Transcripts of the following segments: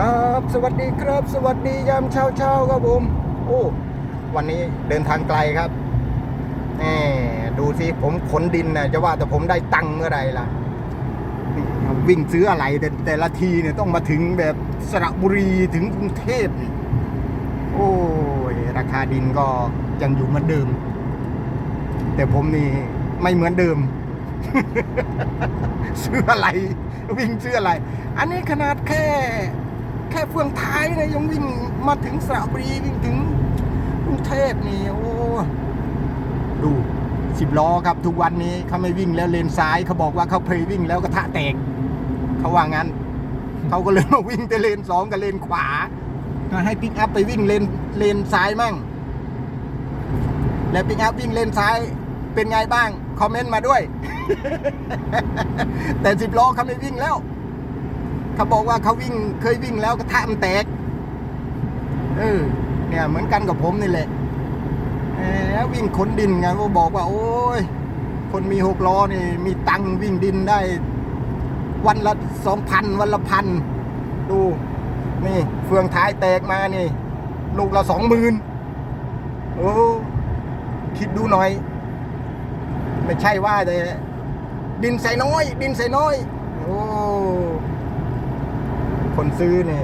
ครับ สวัสดีครับ สวัสดียามเช้าเช้าๆครับผม โอ้ วันนี้เดินทางไกลครับแหมดูสิผมขนดินนะจะว่าแต่ผมได้ตังค์เมื่อไรล่ะ วิ่งซื้ออะไรแต่แต่ละทีเนี่ยต้องมาถึงแบบสระบุรีถึงกรุงเทพนี่โอ้ยราคาดินก็ยังอยู่เหมือนเดิม แต่ผมนี่ไม่เหมือนเดิมซื้ออะไร วิ่งซื้ออะไร อันนี้ขนาดแค่ แค่เฟืองท้ายนะยังวิ่งมาถึงสระบุรีวิ่งถึงกรุงเทพนี่โอ้ดูสิบล้อครับทุกวันนี้เขาไม่วิ่งแล้วเลนซ้ายเขาบอกว่าเขาเคยวิ่งแล้วกระทะแตกเขาว่างั้นเขาก็เลยมาวิ่งแต่เลนสองกับเลนขวาก็ให้ปิกอัพไปวิ่งเลนเลนซ้ายมั่ง แล้วปิกอัพวิ่งเลนซ้ายเป็นไงบ้าง คอมเมนต์มาด้วย แต่สิบล้อเขาไม่วิ่งแล้ว เขาบอกว่าเขาวิ่งเคยวิ่งแล้วกระทะมันแตก เออ เนี่ยเหมือนกันกับผมนี่แหละแหมวิ่งขนดินไงก็บอกว่า โอ้ย คนมีหกล้อนี่ มีตังวิ่งดินได้ วันละสองพันวันละพันดู นี่ เฟืองท้ายแตกมานี่ ลูกละสองหมื่นโอ้คิดดูหน่อย ไม่ใช่ว่าแต่ดินใส่น้อย ดินใส่น้อย โอ้ คนซื้อนี่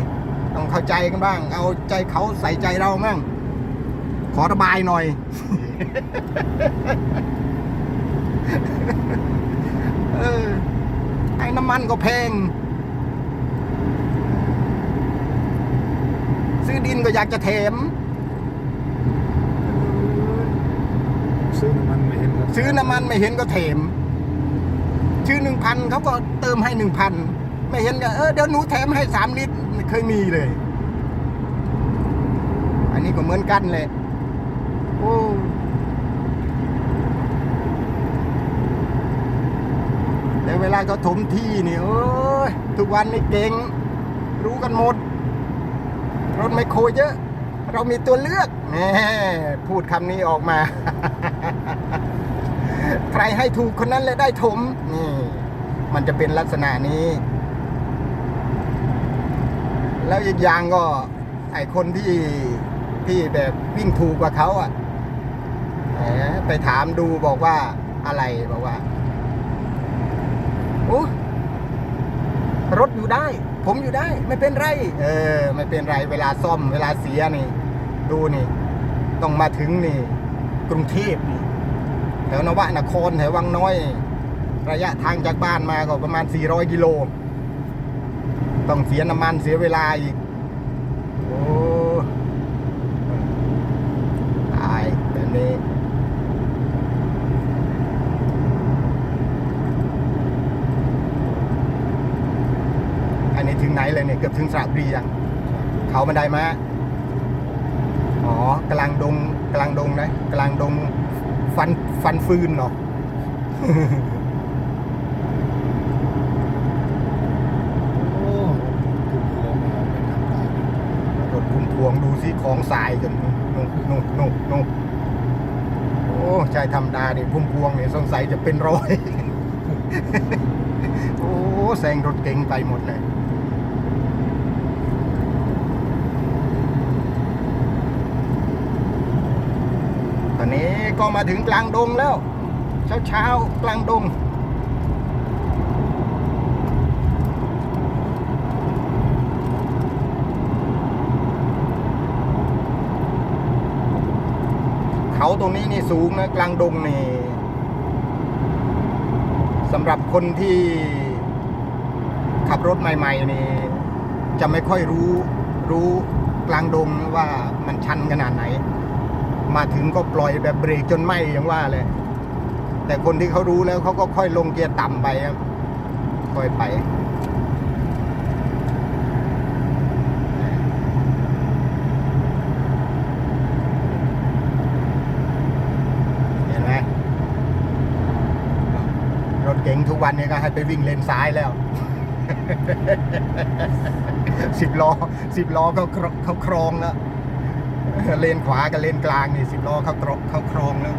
ต้องเข้าใจกันบ้าง เอาใจเขาใส่ใจเรามั่งขอระบายหน่อย เออไอ้น้ำมันก็แพง ซื้อดินก็อยากจะแถมซื้อน้ำมันไม่เห็นครับซื้อน้ำมันไม่เห็นก็แถม ชื่อหนึ่งพันเขาก็เติมให้หนึ่งพัน ไม่เห็นก็เออเดี๋ยวหนูแถมให้สามลิตรไม่เคยมีเลย อันนี้ก็เหมือนกันเลยโอ้แต่เวลาเขาถมที่นี่โอ้ยทุกวันนี่เก่ง รู้กันหมด รถไมโครเยอะ เรามีตัวเลือกแหมพูดคำนี้ออกมา ใครให้ถูกคนนั้นเลยได้ถมนี่มันจะเป็นลักษณะนี้ แล้วอีกอย่างก็ ไอคนที่ที่แบบวิ่งถูกกว่าเขาอะไปถามดูบอกว่าอะไรบอกว่าโอ้รถอยู่ได้ ผมอยู่ได้ ไม่เป็นไร เออ ไม่เป็นไรเวลาซ่อม เวลาเสียนี่ ดูนี่ ต้องมาถึงนี่ กรุงเทพนี่แถวนวนครแถววังน้อย ระยะทางจากบ้านมาก็ประมาณ 400 กิโล ต้องเสียน้ำมันเสียเวลาอีก โอ้ตายแบบนี้อันนี้ถึงไหนเลยเนี่ย เกือบถึงสระบุรียังเขาบันไดมาอ๋อกลางดงกลางดงนะกลางดงฟันฟันฟืนเนาะ โอ้ถูกหัวมาเป็นทางตาย ถพุ่วงดูสิของสายกันนู่นนู่นนู่นนู่นโอ้ใช่ธรรมดาเนี่ยพุ่มพวงเนี่ยสงสัยจะเป็นร้อย โอ้แซงรถเก๋งไปหมดเลยตอนนี้ก็มาถึงกลางดงแล้ว เช้าเช้ากลางดง เขาตรงนี้นี่สูงนะกลางดงนี่สำหรับคนที่ขับรถใหม่ ๆ นี่ จะไม่ค่อยรู้รู้กลางดงว่ามันชันขนาดไหน มาถึงก็ปล่อยแบบเบรกจนไหมอย่างว่าเลย แต่คนที่เขารู้แล้วเขาก็ค่อยลงเกียร์ต่ำไปครับ ค่อยไป เห็นไหมรถเก๋ง ทุกวันนี้ก็ให้ไปวิ่งเลนซ้ายแล้วสิบล้อสิบล้อเขาเขาครองแล้วเลนขวากับเลนกลางนี่สิบล้อเขาตรเขาครองแล้ว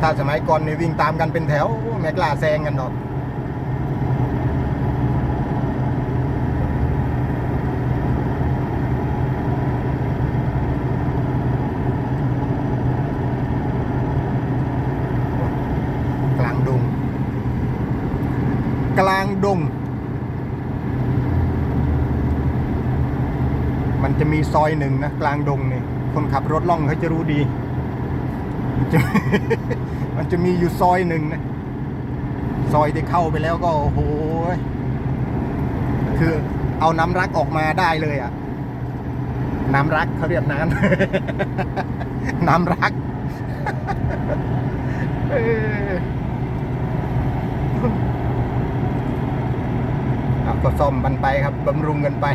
ถ้าสมัยก่อนนี่วิ่งตามกันเป็นแถวไม่กล้าแซงกันหรอก กลางดง มันจะมีซอยหนึ่งนะ กลางดงนี่คนขับรถล่องเขาจะรู้ดี มันจะมันจะมีอยู่ซอยหนึ่งนะ ซอยที่เข้าไปแล้วก็โอ้โหคือเอาน้ำรักออกมาได้เลยอะน้ำรักเขาเรียกน้ำน้ำรัก เออเอา ก็ซ่อมมันไปครับบำรุงกันไป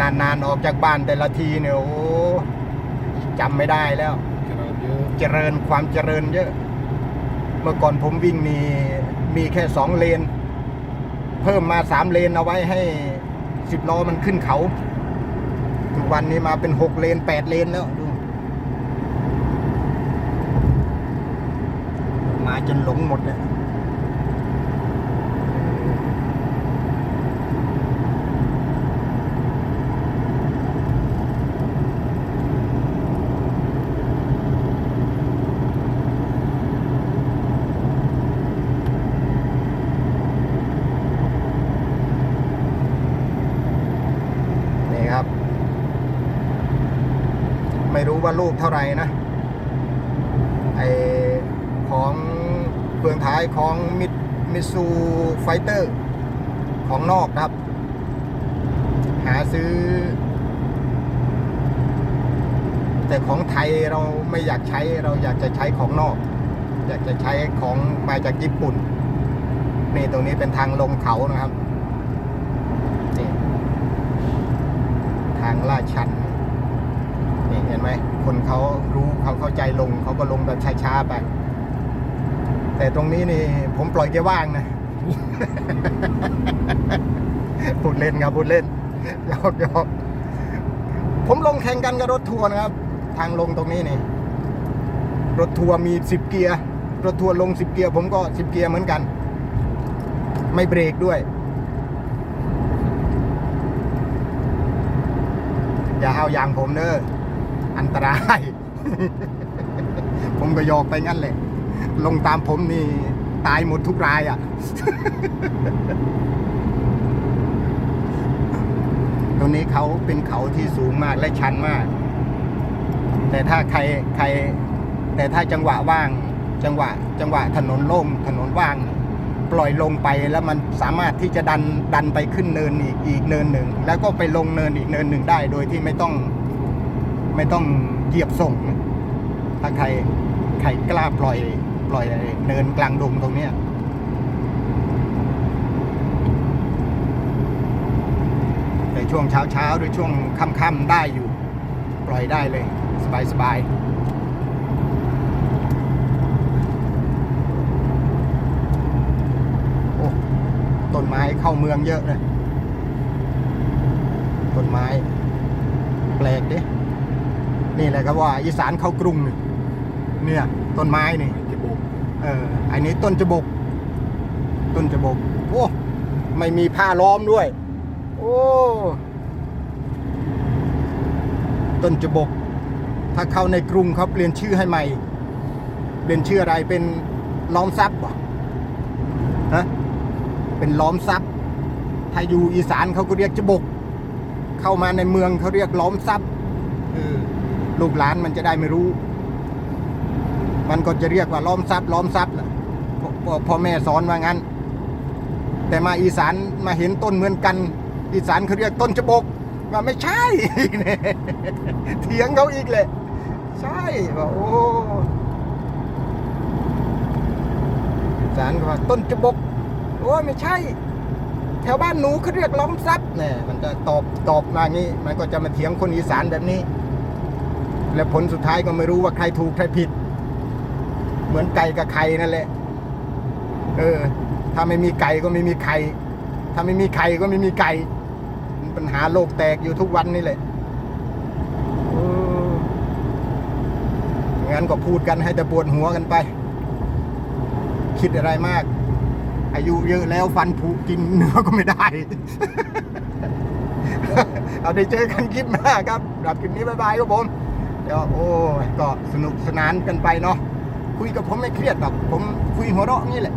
นานๆออกจากบ้านแต่ละทีเนี่ยโอ้จำไม่ได้แล้ว เจริญเยอะเจริญความเจริญเยอะ เมื่อก่อนผมวิ่งนี่มีแค่สองเลน เพิ่มมาสามเลนเอาไว้ให้สิบล้อมันขึ้นเขาทุกวันนี้มาเป็นหกเลนแปดเลนแล้วดูมาจนหลงหมดเลย ว่าลูกเท่าไหร่นะไอของเปลืองท้ายของมิดมิซูไฟเตอร์ของนอกครับ หาซื้อ แต่ของไทยเราไม่อยากใช้เราอยากจะใช้ของนอก อยากจะใช้ของมาจากญี่ปุ่นนี่ตรงนี้เป็นทางลงเขานะครับนี่ทางลาดชันนี่เห็น ไหมคนเขารู้เขาเข้าใจลงเขาก็ลงแบบช้าๆไปแต่ตรงนี้นี่ผมปล่อยแกว่างนะพูดเล่นครับพูดเล่นหยอกหยอกผมลงแข่งกันกับรถทัวร์นะครับ ทางลงตรงนี้นี่ รถทัวร์มีสิบเกียร์รถทัวร์ลงสิบเกียร์ผมก็สิบเกียร์เหมือนกัน ไม่เบรกด้วย อย่าเอาอย่างผมเนอะ อันตราย ผมก็ยอกไปงั้นแหละ ลงตามผมนี่ ตายหมดทุกรายอะตรงนี้เขาเป็นเขาที่สูงมากและชันมาก แต่ถ้าใครใคร แต่ถ้าจังหวะว่าง จังหวะ จังหวะถนนโล่งถนนว่างปล่อยลงไปแล้วมันสามารถที่จะดันดันไปขึ้นเนินอีกอีกเนินหนึ่ง แล้วก็ไปลงเนินอีกเนินหนึ่งได้โดยที่ไม่ต้อง ไม่ต้องเหยียบส่ง ถ้าใครใครกล้าปล่อย ปล่อยเนินกลางดงตรงเนี้ยแต่ช่วงเช้าเช้าหรือช่วงค่ำๆได้อยู่ ปล่อยได้เลย สบายสบายโอ้ต้นไม้เข้าเมืองเยอะเลยต้นไม้ แปลกดิ นี่แหละครับว่าอีสานเข้ากรุงเนี่ยต้นไม้นี่จบกเอออันนี้ต้นจบก ต้นจบกโอ้ไม่มีผ้าล้อมด้วย โอ้ต้นจบก ถ้าเข้าในกรุงเขาเปลี่ยนชื่อให้ใหม่เปลี่ยนชื่ออะไรเป็นล้อมทรัพย์วะฮะเป็นล้อมทรัพย์ถ้าอยู่อีสานเขาก็เรียกจบก เข้ามาในเมืองเขาเรียกล้อมทรัพย์ ลูกหลานมันจะได้ไม่รู้ มันก็จะเรียกว่าล้อมทรัพย์ล้อมทรัพย์แหละพ่อแม่สอนว่างั้น แต่มาอีสานมาเห็นต้นเหมือนกัน อีสานเขาเรียกต้นจบกว่าไม่ใช่เถียงเขาอีกเลยใช่ว่าโอ้อีสานก็ว่าต้นจบกโอ้ไม่ใช่ แถวบ้านหนูเขาเรียกล้อมทรัพย์เนี่ยมันจะตอบตอบมางี้ มันก็จะมาเถียงคนอีสานแบบนี้ และผลสุดท้ายก็ไม่รู้ว่าใครถูกใครผิด เหมือนไก่กับไข่นั่นแหละ เออ ถ้าไม่มีไก่ก็ไม่มีไข่ ถ้าไม่มีไข่ก็ไม่มีไก่ ปัญหาโลกแตกอยู่ทุกวันนี่แหละเอองั้นก็พูดกันให้แต่ปวดหัวกันไป คิดอะไรมาก อายุเยอะแล้วฟันผุกินเนื้อก็ไม่ได้ เอาได้เจอกันคลิปหน้าครับรับคลิปนี้บ๊ายบายครับผม เดี๋ยวโอ้ยก็สนุกสนานกันไปเนาะคุยกับผมไม่เครียดหรอกผมคุยหัวเราะนี่แหละ